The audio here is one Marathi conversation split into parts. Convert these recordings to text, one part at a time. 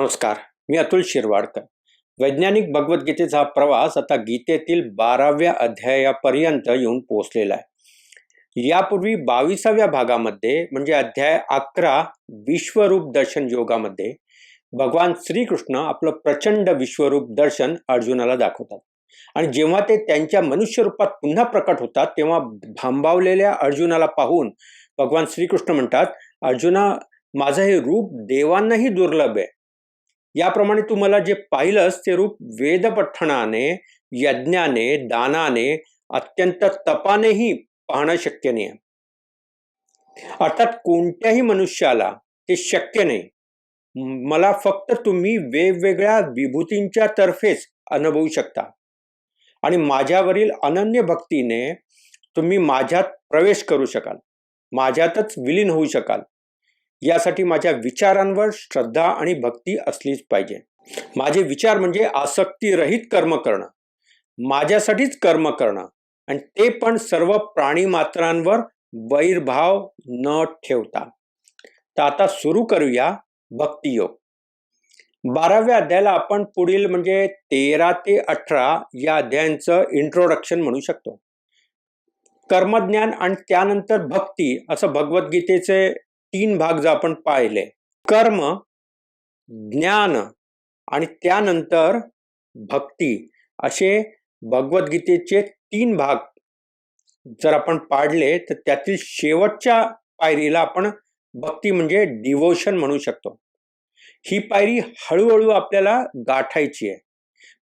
नमस्कार मी अतुल शिरवाडकर. वैज्ञानिक भगवद्गीतेचा हा प्रवास आता गीतेतील बाराव्या अध्यायापर्यंत येऊन पोहोचलेला आहे. यापूर्वी बावीसाव्या भागामध्ये म्हणजे अध्याय अकरा विश्वरूप दर्शन योगामध्ये भगवान श्रीकृष्ण आपलं प्रचंड विश्वरूप दर्शन अर्जुनाला दाखवतात. आणि जेव्हा ते त्यांच्या मनुष्य रूपात पुन्हा प्रकट होतात तेव्हा भांबावलेल्या अर्जुनाला पाहून भगवान श्रीकृष्ण म्हणतात अर्जुना माझं हे रूप देवांनाही दुर्लभ आहे. याप्रमाणे तू मला जे पाहिलंस ते रूप वेदपठणाने यज्ञाने दानाने अत्यंत तपानेही पाहणं शक्य नाही. अर्थात कोणत्याही मनुष्याला ते शक्य नाही. मला फक्त तुम्ही वेगवेगळ्या विभूतींच्या तर्फेच अनुभवू शकता. आणि माझ्यावरील अनन्य भक्तीने तुम्ही माझ्यात प्रवेश करू शकाल. माझ्यातच विलीन होऊ शकाल. यासाठी माझ्या विचारांवर श्रद्धा आणि भक्ती असलीच पाहिजे. माझे विचार म्हणजे आसक्तीरहित कर्म करणं. माझ्यासाठीच कर्म करणं आणि ते पण सर्व प्राणी मात्रांवर वैरभाव न ठेवता. तर आता सुरू करूया भक्तियोग बाराव्या अध्यायाला आपण पुढील म्हणजे तेरा ते अठरा या अध्यायांचं इंट्रोडक्शन म्हणू शकतो. कर्मज्ञान आणि त्यानंतर भक्ती असं भगवद्गीतेचे तीन भाग जर आपण पाहिले कर्म ज्ञान आणि त्यानंतर भक्ती असे भगवद्गीतेचे तीन भाग जर आपण पाडले तर त्यातील शेवटच्या पायरीला आपण भक्ती म्हणजे डिवोशन म्हणू शकतो. ही पायरी हळूहळू आपल्याला गाठायची आहे.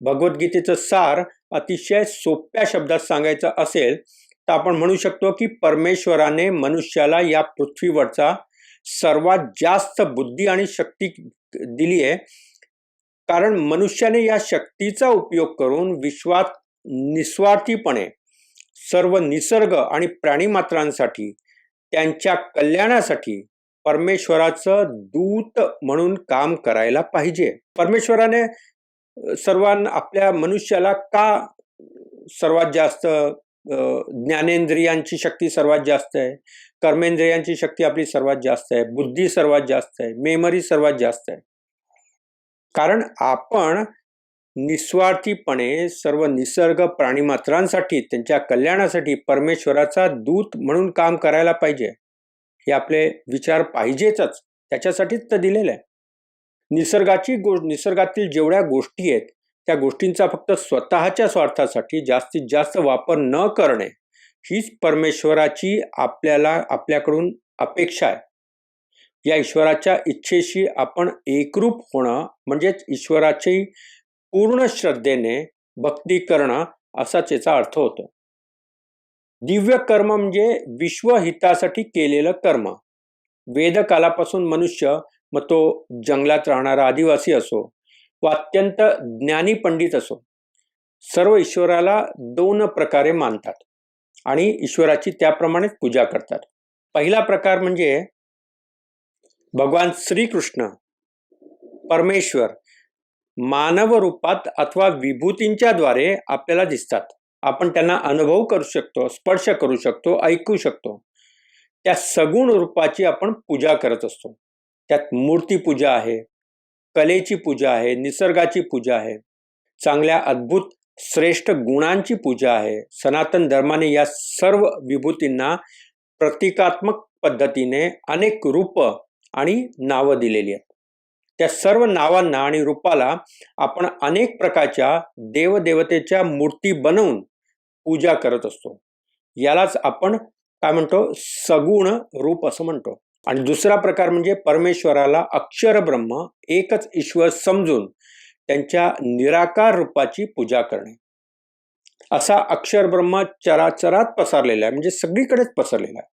भगवद्गीतेचं सार अतिशय सोप्या शब्दात सांगायचं असेल तर आपण म्हणू शकतो की परमेश्वराने मनुष्याला या पृथ्वीवरचा सर्वात जास्त बुद्धी आणि शक्ती दिली आहे. कारण मनुष्याने या शक्तीचा उपयोग करून विश्वात निस्वार्थीपणे सर्व निसर्ग आणि प्राणीमात्रांसाठी त्यांच्या कल्याणासाठी परमेश्वराचं दूत म्हणून काम करायला पाहिजे. परमेश्वराने सर्वांना आपल्या मनुष्याला का सर्वात जास्त ज्ञानेंद्रियांची शक्ती सर्वात जास्त आहे. कर्मेंद्रियांची शक्ती आपली सर्वात जास्त आहे. बुद्धी सर्वात जास्त आहे. मेमरी सर्वात जास्त आहे. कारण आपण निस्वार्थीपणे सर्व निसर्ग प्राणीमात्रांसाठी त्यांच्या कल्याणासाठी परमेश्वराचा दूत म्हणून काम करायला पाहिजे. हे आपले विचार पाहिजेच त्याच्यासाठीच तर दिलेलं आहे. निसर्गाची गो निसर्गातील जेवढ्या गोष्टी आहेत त्या गोष्टींचा फक्त स्वतःच्या स्वार्थासाठी जास्तीत जास्त वापर न करणे हीच परमेश्वराची आपल्याला आपल्याकडून अपेक्षा आहे. या ईश्वराच्या इच्छेशी आपण एकरूप होणं म्हणजेच ईश्वराची पूर्ण श्रद्धेने भक्ती करणं असाच याचा अर्थ होतो. दिव्य कर्म म्हणजे विश्वहितासाठी केलेलं कर्म. वेदकालापासून मनुष्य मग तो जंगलात राहणारा आदिवासी असो व अत्यंत ज्ञानी पंडित असो. सर्व ईश्वराला दोन प्रकारे मानतात आणि ईश्वराची त्याप्रमाणे पूजा करतात. पहिला प्रकार म्हणजे भगवान श्रीकृष्ण परमेश्वर मानव रूपात अथवा विभूतींच्या द्वारे आपल्याला दिसतात. आपण त्यांना अनुभव करू शकतो स्पर्श करू शकतो ऐकू शकतो. त्या सगुण रूपाची आपण पूजा करत असतो. त्यात मूर्तीपूजा आहे कलेची पूजा आहे निसर्गाची पूजा आहे चांगल्या अद्भुत श्रेष्ठ गुणांची पूजा आहे. सनातन धर्माने या सर्व विभूतींना प्रतिकात्मक पद्धतीने अनेक रूप आणि नावं दिलेली आहेत. त्या सर्व नावांना आणि रूपाला आपण अनेक प्रकारच्या देवदेवतेच्या मूर्ती बनवून पूजा करत असतो. यालाच आपण काय म्हणतो? सगुण रूप असं म्हणतो. आणि दुसरा प्रकार म्हणजे परमेश्वराला अक्षर ब्रह्म एकच ईश्वर समजून त्यांच्या निराकार रूपाची पूजा करणे. असा अक्षर ब्रह्म चराचरात पसरलेला आहे म्हणजे सगळीकडेच पसरलेला आहे.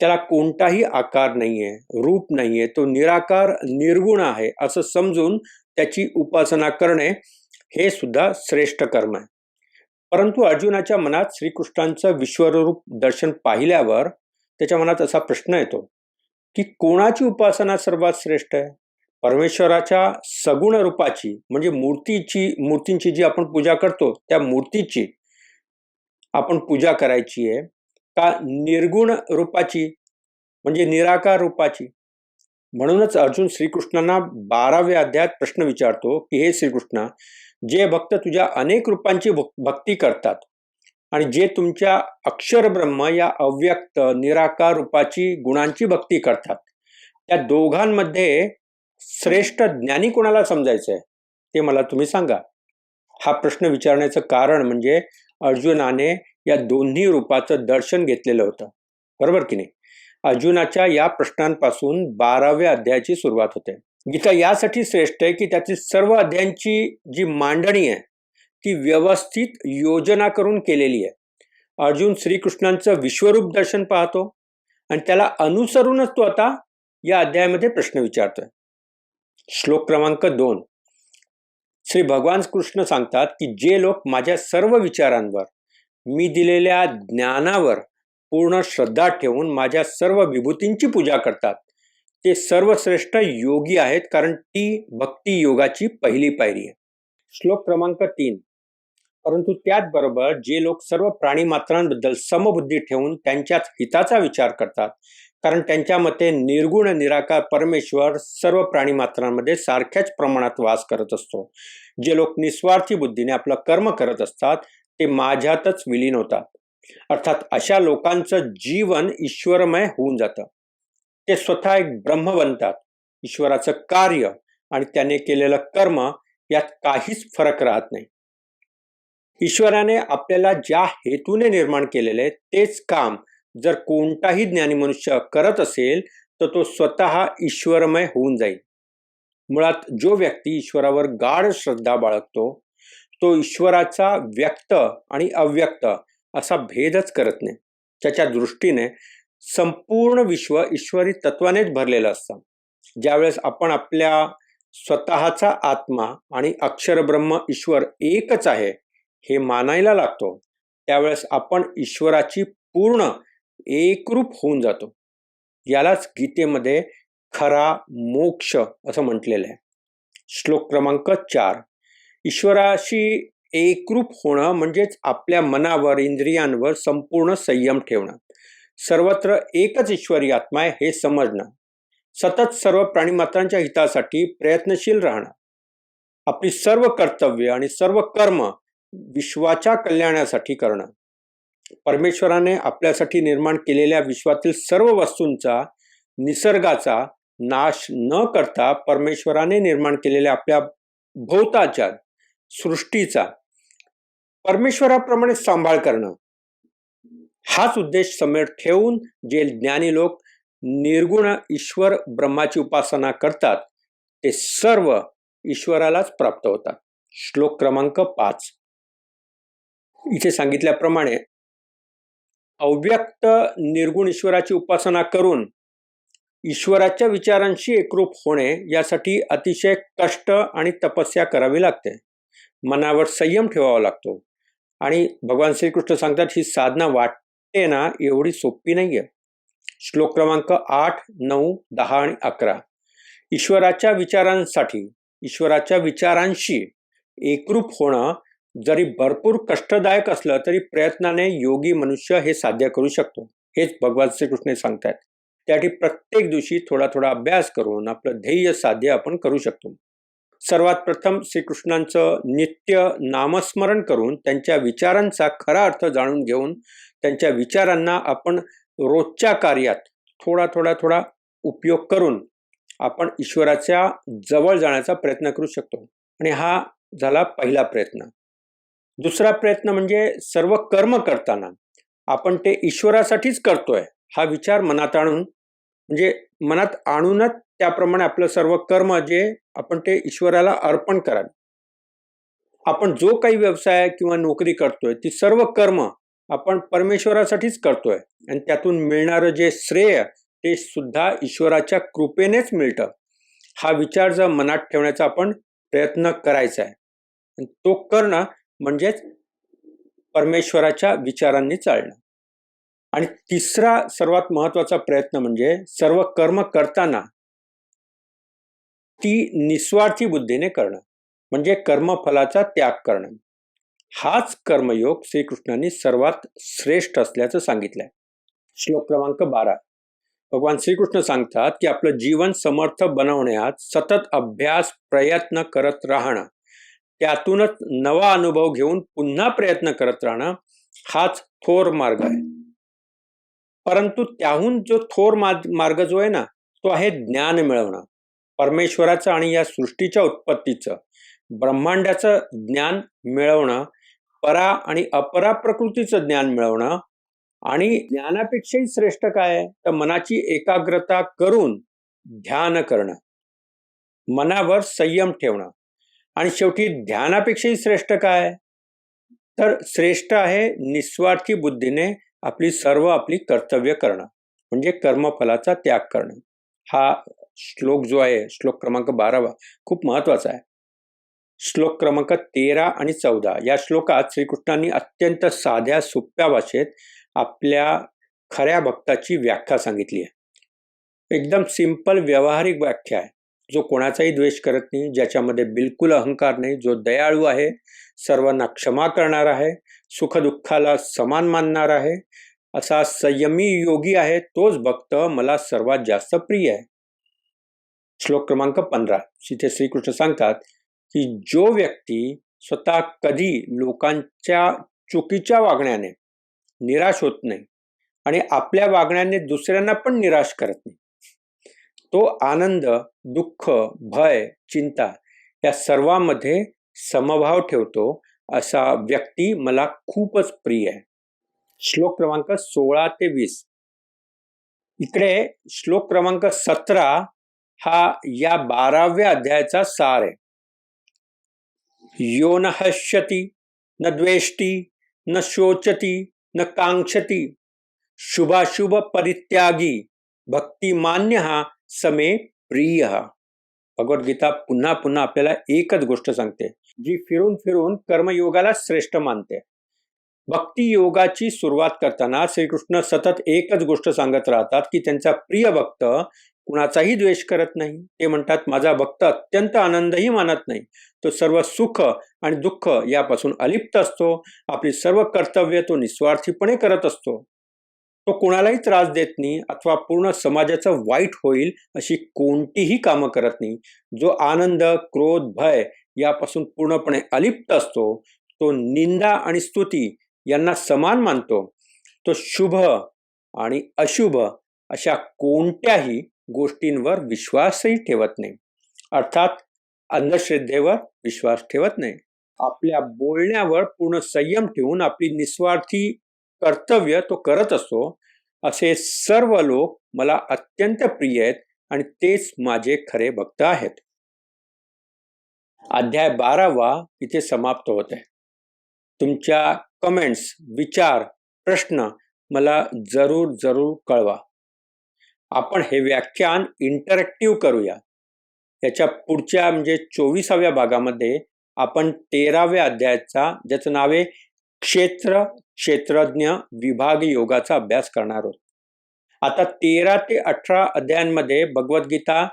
त्याला कोणताही आकार नाहीये रूप नाहीये तो निराकार निर्गुण आहे असं समजून त्याची उपासना करणे हे सुद्धा श्रेष्ठ कर्म आहे. परंतु अर्जुनाच्या मनात श्रीकृष्णांचं विश्वरूप दर्शन पाहिल्यावर त्याच्या मनात असा प्रश्न येतो की कोणाची उपासना सर्वात श्रेष्ठ आहे? परमेश्वराच्या सगुण रूपाची म्हणजे मूर्तीची मूर्तींची जी आपण पूजा करतो त्या मूर्तीची आपण पूजा करायची आहे. का निर्गुण रूपाची म्हणजे निराकार रूपाची? म्हणूनच अर्जुन श्रीकृष्णांना बाराव्या अध्यायात प्रश्न विचारतो की हे श्रीकृष्णा जे भक्त तुझ्या अनेक रूपांची भक्ती करतात आणि जे तुमच्या अक्षर ब्रह्म या अव्यक्त निराकार रूपाची गुणांची भक्ती करतात. त्या दोघांमध्ये श्रेष्ठ ज्ञानी कोणाला समजायचंय ते मला तुम्ही सांगा. हा प्रश्न विचारण्याचं कारण म्हणजे अर्जुनाने या दोन्ही रूपाचं दर्शन घेतलेलं होतं. बरोबर की नाही? अर्जुनाच्या या प्रश्नांपासून बाराव्या अध्यायाची सुरुवात होते. गीता यासाठी श्रेष्ठ आहे की त्याची सर्व अध्यायांची जी मांडणी आहे ती व्यवस्थित योजना करून केलेली आहे. अर्जुन श्रीकृष्णांचं विश्वरूप दर्शन पाहतो आणि त्याला अनुसरूनच तो आता या अध्यायामध्ये प्रश्न विचारतोय. श्लोक क्रमांक दोन. श्री भगवान कृष्ण सांगतात की जे लोक माझ्या सर्व विचारांवर मी दिलेल्या ज्ञानावर पूर्ण श्रद्धा ठेवून माझ्या सर्व विभूतींची पूजा करतात ते सर्वश्रेष्ठ योगी आहेत कारण ती भक्ती योगाची पहिली पायरी आहे. श्लोक क्रमांक तीन. परंतु त्याचबरोबर जे लोक सर्व प्राणी मात्रांबद्दल समबुद्धी ठेवून त्यांच्याच हिताचा विचार करतात कारण त्यांच्या मते निर्गुण निराकार परमेश्वर सर्व प्राणी मात्रांमध्ये सारख्याच प्रमाणात वास करत असतो. जे लोक निस्वार्थी बुद्धीने आपलं कर्म करत असतात ते माझ्यातच विलीन होतात. अर्थात अशा लोकांचं जीवन ईश्वरमय होऊन जातं. ते स्वतः एक ब्रह्म बनतात. ईश्वराचं कार्य आणि त्याने केलेलं कर्म यात काहीच फरक राहत नाही. ईश्वराने आपल्याला ज्या हेतूने निर्माण केलेले तेच काम जर कोणताही ज्ञानी मनुष्य करत असेल तर तो स्वतः ईश्वरमय होऊन जाईल. मुळात जो व्यक्ती ईश्वरावर गाढ श्रद्धा बाळगतो तो ईश्वराचा व्यक्त आणि अव्यक्त असा भेदच करत नाही. त्याच्या दृष्टीने संपूर्ण विश्व ईश्वरी तत्वानेच भरलेलं असतं. ज्यावेळेस आपण आपल्या स्वतःचा आत्मा आणि अक्षरब्रह्म ईश्वर एकच आहे हे मानायला लागतो त्यावेळेस आपण ईश्वराची पूर्ण एकरूप होऊन जातो. यालाच गीतेमध्ये खरा मोक्ष असं म्हटलेलं आहे. श्लोक क्रमांक चार. ईश्वराशी एकरूप होणं म्हणजेच आपल्या मनावर इंद्रियांवर संपूर्ण संयम ठेवणं. सर्वत्र एकच ईश्वरी आत्मा आहे हे समजणं. सतत सर्व प्राणीमात्रांच्या हितासाठी प्रयत्नशील राहणं. आपली सर्व कर्तव्य आणि सर्व कर्म विश्वाच्या कल्याणासाठी करणं. परमेश्वराने आपल्यासाठी निर्माण केलेल्या विश्वातील सर्व वस्तूंचा निसर्गाचा नाश न करता परमेश्वराने निर्माण केलेल्या आपल्या भोवताच्या सृष्टीचा परमेश्वराप्रमाणे सांभाळ करणं. हाच उद्देश समोर ठेवून जे ज्ञानी लोक निर्गुण ईश्वर ब्रह्माची उपासना करतात ते सर्व ईश्वरालाच प्राप्त होतात. श्लोक क्रमांक पाच. इथे सांगितल्याप्रमाणे अव्यक्त निर्गुण ईश्वराची उपासना करून ईश्वराच्या विचारांशी एकरूप होणे यासाठी अतिशय कष्ट आणि तपस्या करावी लागते. मनावर संयम ठेवावा लागतो. आणि भगवान श्रीकृष्ण सांगतात ही साधना वाटते ना एवढी सोपी नाही आहे श्लोक क्रमांक आठ नऊ दहा आणि अकरा. ईश्वराच्या विचारांसाठी ईश्वराच्या विचारांशी एकरूप होणं जरी भरपूर कष्टदायक असलं तरी प्रयत्नाने योगी मनुष्य हे साध्य करू शकतो. हेच भगवान श्रीकृष्ण सांगतात त्यासाठी प्रत्येक दिवशी थोडा थोडा अभ्यास करून आपलं ध्येय साध्य आपण करू शकतो. सर्वात प्रथम श्रीकृष्णांचं नित्य नामस्मरण करून त्यांच्या विचारांचा खरा अर्थ जाणून घेऊन त्यांच्या विचारांना आपण रोजच्या कार्यात थोडा थोडा थोडा उपयोग करून आपण ईश्वराच्या जवळ जाण्याचा प्रयत्न करू शकतो. आणि हा झाला पहिला प्रयत्न. दुसरा प्रयत्न म्हणजे सर्व कर्म करताना आपण ते ईश्वरासाठीच करतोय हा विचार मनात आणून. म्हणजे मनात आणूनच त्याप्रमाणे आपलं सर्व कर्म जे आपण ते ईश्वराला अर्पण करावे आपण जो काही व्यवसाय किंवा नोकरी करतोय ती सर्व कर्म आपण परमेश्वरासाठीच करतोय. आणि त्यातून मिळणारं जे श्रेय ते सुद्धा ईश्वराच्या कृपेनेच मिळतं. हा विचार जर मनात ठेवण्याचा आपण प्रयत्न करायचा आहे. तो करणं म्हणजेच परमेश्वराच्या विचारांनी चालणं. आणि तिसरा सर्वात महत्त्वाचा प्रयत्न म्हणजे सर्व कर्म करताना ती निस्वार्थी बुद्धीने करणं म्हणजे कर्मफलाचा त्याग करणं. हाच कर्मयोग श्रीकृष्णांनी सर्वात श्रेष्ठ असल्याचं सांगितलंय. श्लोक क्रमांक बारा. भगवान श्रीकृष्ण सांगतात की आपलं जीवन समर्थ बनवण्यात सतत अभ्यास प्रयत्न करत राहणं त्यातूनच नवा अनुभव घेऊन पुन्हा प्रयत्न करत राहणं हाच थोर मार्ग आहे. परंतु त्याहून जो थोर मार्ग जो आहे ना तो आहे ज्ञान मिळवणं. परमेश्वराचं आणि या सृष्टीच्या उत्पत्तीचं ब्रह्मांडाचं ज्ञान मिळवणं परा आणि अपरा प्रकृतीचं ज्ञान मिळवणं आणि ज्ञानापेक्षाही श्रेष्ठ काय तर मनाची एकाग्रता करून ध्यान करणं. मनावर संयम ठेवणं. आणि शेवटी ध्यानापेक्षाही श्रेष्ठ काय? तर श्रेष्ठ आहे निस्वार्थी बुद्धीने आपली सर्व आपली कर्तव्य करणं म्हणजे कर्मफलाचा त्याग करणं. हा श्लोक जो आहे श्लोक क्रमांक बारावा खूप महत्त्वाचा आहे. श्लोक क्रमांक तेरा आणि चौदा या श्लोकात श्रीकृष्णांनी अत्यंत साध्या सोप्या भाषेत आपल्या खऱ्या भक्ताची व्याख्या सांगितली आहे. एकदम सिंपल व्यावहारिक व्याख्या आहे. जो कोणाचाही द्वेष करत नाही ज्याच्यामध्ये बिलकुल अहंकार नाही जो दयाळू आहे सर्वांना क्षमा करणार आहे सुखदुःखाला समान मानणार आहे असा संयमी योगी आहे तोच भक्त मला सर्वात जास्त प्रिय आहे. श्लोक क्रमांक पंधरा. जिथे श्रीकृष्ण सांगतात की जो व्यक्ती स्वतः कधी लोकांच्या चुकीच्या वागण्याने निराश होत नाही आणि आपल्या वागण्याने दुसऱ्यांना पण निराश करत नाही तो आनंद दुःख भय चिंता या सर्वांमध्ये समभाव ठेवतो असा व्यक्ती मला खूपच प्रिय आहे. श्लोक क्रमांक सोळा ते वीस. इकडे श्लोक क्रमांक सतरा हा या बाराव्या अध्यायाचा सार आहे. यो न हश्यती न द्वेष्टी न शोचती न कांक्षती शुभाशुभ परित्यागी भक्तिमान्य हा समे प्रिय. भगवद्गीता पुन्हा पुन्हा आपल्याला एकच गोष्ट सांगते जी फिरून फिरून कर्मयोगाला श्रेष्ठ मानते. भक्ती योगाची सुरुवात करताना श्रीकृष्ण सतत एकच गोष्ट सांगत राहतात की त्यांचा प्रिय भक्त कुणाचाही द्वेष करत नाही. ते म्हणतात माझा भक्त अत्यंत आनंदही मानत नाही. तो सर्व सुख आणि दुःख यापासून अलिप्त असतो. आपली सर्व कर्तव्य तो निस्वार्थीपणे करत असतो. तो कुणालाही त्रास देत नाही अथवा पूर्ण समाजाचं वाईट होईल अशी कोणतीही कामं करत नाही. जो आनंद क्रोध भय यापासून पूर्णपणे अलिप्त असतो तो निंदा आणि स्तुती यांना समान मानतो. तो शुभ आणि अशुभ अशा कोणत्याही गोष्टींवर विश्वासही ठेवत नाही. अर्थात अंधश्रद्धेवर विश्वास ठेवत नाही. आपल्या बोलण्यावर पूर्ण संयम ठेवून आपली निस्वार्थी कर्तव्य तो करत असतो असे सर्व लोक मला अत्यंत प्रिय आहेत आणि तेच माझे खरे भक्त आहेत. अध्याय बारावा इथे समाप्त होत आहे. तुमच्या कमेंट्स विचार प्रश्न मला जरूर जरूर कळवा. आपण हे व्याख्यान इंटरॅक्टिव्ह करूया. याच्या पुढच्या म्हणजे चोवीसाव्या भागामध्ये आपण तेराव्या अध्यायाचा ज्याचं नाव आहे क्षेत्र क्षेत्रज्ञ विभाग योगाचा अभ्यास करणार आहोत. आता तेरा ते अठरा अध्यायांमध्ये भगवद्गीता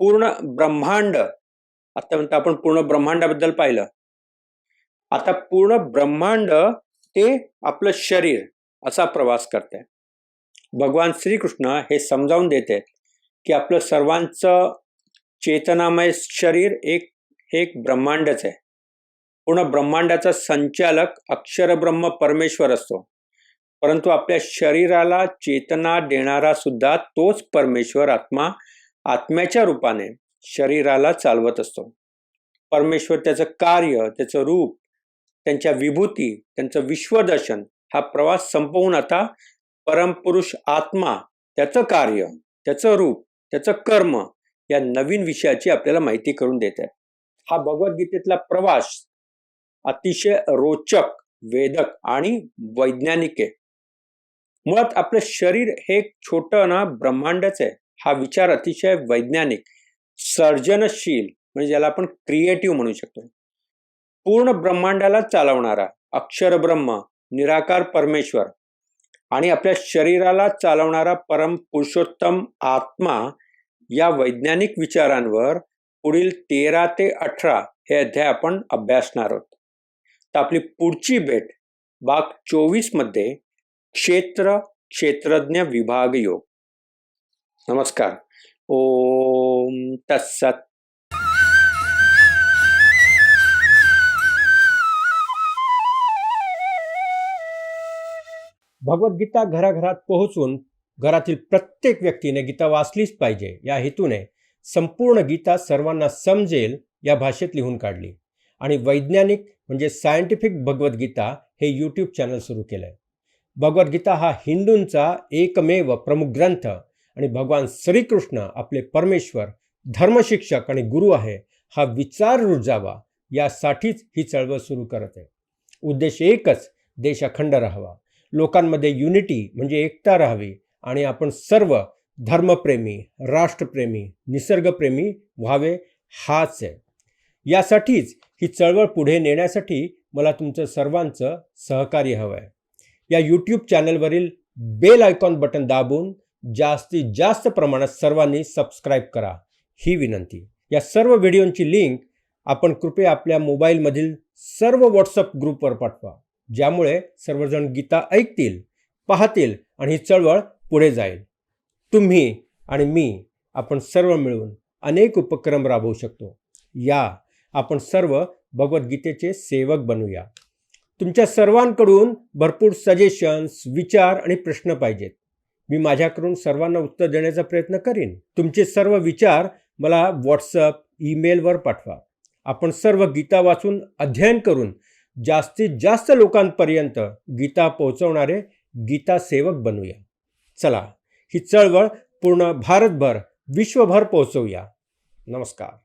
पूर्ण ब्रह्मांड आतापर्यंत आपण पूर्ण ब्रह्मांडाबद्दल पाहिलं. आता पूर्ण ब्रह्मांड ते आपलं शरीर असा प्रवास करते भगवान श्रीकृष्ण हे समजावून देते की आपलं सर्वांचं चेतनामय शरीर एक हे एक ब्रह्मांडच आहे. पूर्ण ब्रह्मांडाचा संचालक अक्षर ब्रह्म परमेश्वर असतो. परंतु आपल्या शरीराला चेतना देणारा सुद्धा तोच परमेश्वर आत्मा आत्म्याच्या रूपाने शरीराला चालवत असतो. परमेश्वर त्याचं कार्य त्याचं रूप त्यांच्या विभूती त्यांचं विश्वदर्शन हा प्रवास संपवून आता परमपुरुष आत्मा त्याचं कार्य त्याचं रूप त्याचं कर्म या नवीन विषयाची आपल्याला माहिती करून देत आहे. हा भगवद्गीतेतला प्रवास अतिशय रोचक वेदक आणि वैज्ञानिक. आहे मुळात आपलं शरीर हे एक छोटं ना ब्रह्मांडच आहे. हा विचार अतिशय वैज्ञानिक सर्जनशील म्हणजे ज्याला आपण क्रिएटिव्ह म्हणू शकतो. पूर्ण ब्रह्मांडाला चालवणारा अक्षर ब्रह्म निराकार परमेश्वर आणि आपल्या शरीराला चालवणारा परम पुरुषोत्तम आत्मा या वैज्ञानिक विचारांवर पुढील तेरा ते अठरा हे अध्याय आपण अभ्यासणार आहोत. तर आपली पुढची भेट बाग चोवीसमध्ये क्षेत्र क्षेत्रज्ञ विभाग योग. नमस्कार. ओम तत्सत. भगवद्गीता घराघरात पोहोचून घरातील प्रत्येक व्यक्तीने गीता वाचलीच पाहिजे या हेतूने संपूर्ण गीता सर्वांना समजेल या भाषेत लिहून काढली. आणि वैज्ञानिक म्हणजे सायंटिफिक भगवद्गीता हे यूट्यूब चॅनल सुरू केलं आहे भगवद्गीता हा हिंदूंचा एकमेव प्रमुख ग्रंथ आणि भगवान श्रीकृष्ण आपले परमेश्वर धर्मशिक्षक आणि गुरु आहे हा विचार रुजावा यासाठीच ही चळवळ सुरू करत आहे. उद्देश एकच देश अखंड राहावा. लोकांमध्ये युनिटी म्हणजे एकता राहावी आणि आपण सर्व धर्मप्रेमी राष्ट्रप्रेमी निसर्गप्रेमी व्हावे हाच आहे. यासाठीच ही चळवळ पुढे नेण्यासाठी मला तुमचं सर्वांचं सहकार्य हवं आहे या यूट्यूब चॅनलवरील बेल आयकॉन बटन दाबून जास्तीत जास्त प्रमाणात सर्वांनी सबस्क्राईब करा. ही विनंती. या सर्व व्हिडिओंची लिंक आपण कृपया आपल्या मोबाईलमधील सर्व व्हॉट्सअप ग्रुपवर पाठवा. ज्यामुळे सर्वजण गीता ऐकतील पाहतील आणि ही चळवळ पुढे जाईल. तुम्ही आणि मी आपण सर्व मिळून अनेक उपक्रम राबवू शकतो. या आपण सर्व भगवद्गीतेचे सेवक बनूया. तुमच्या सर्वांकडून भरपूर सजेशन्स विचार आणि प्रश्न पाहिजेत. मी माझ्याकडून सर्वांना उत्तर देण्याचा प्रयत्न करीन. तुमचे सर्व विचार मला व्हॉट्सअप ईमेलवर पाठवा. आपण सर्व गीता वाचून अध्ययन करून जास्तीत जास्त लोकांपर्यंत गीता पोहोचवणारे गीता सेवक बनूया. चला ही चळवळ पूर्ण भारतभर विश्वभर पोहोचवूया. नमस्कार.